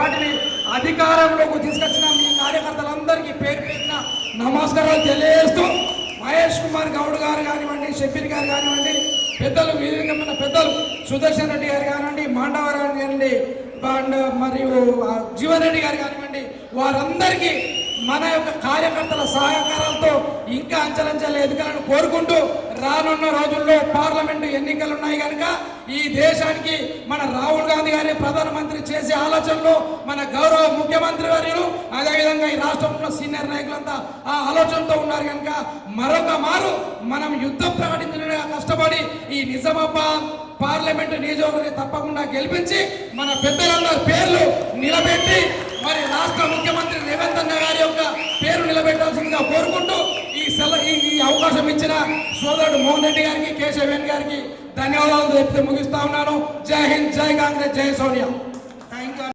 వాటిని అధికారంలోకి తీసుకొచ్చిన మీ కార్యకర్తలందరికీ పేరు పెట్టిన నమస్కారాలు తెలియజేస్తూ మహేష్ కుమార్ గౌడ్ గారు కానివ్వండి షబీర్ గారు కానివ్వండి పెద్దలు వీరంగమైన పెద్దలు సుదర్శన్ రెడ్డి గారు కానివ్వండి మాండవరావు కానివ్వండి అండ్ మరియు జీవన్ రెడ్డి గారు కానివ్వండి వారందరికీ మన యొక్క కార్యకర్తల సహకారాలతో ఇంకా అంచలంచలు ఎదగాలని కోరుకుంటూ రానున్న రోజుల్లో పార్లమెంటు ఎన్నికలు ఉన్నాయి కనుక ఈ దేశానికి మన రాహుల్ గాంధీ గారి ప్రధానమంత్రి చేసే ఆలోచనలో మన గౌరవ ముఖ్యమంత్రి వర్యులు అదేవిధంగా ఈ రాష్ట్రంలో సీనియర్ నాయకులంతా ఆ ఆలోచనతో ఉన్నారు కనుక మరొక మారు మనం యుద్ధం ప్రకటించడానికి కష్టపడి ఈ నిజామాబాద్ పార్లమెంటు నియోజకవర్గాన్ని తప్పకుండా గెలిపించి మన పెద్దలందరి పేర్లు నిలబెట్టి మరి రాష్ట్ర ముఖ్యమంత్రి రేవంత్ అన్న గారి యొక్క పేరు నిలబెట్టాల్సిందిగా కోరుకుంటూ ఈ సెల ఈ ఈ అవకాశం ఇచ్చిన సోదరుడు మోహన్ రెడ్డి గారికి కేశవేణ్ గారికి ధన్యవాదాలు చెప్తే ముగిస్తా ఉన్నాను. జై హింద్ జై కాంగ్రెస్ జై సోనియా.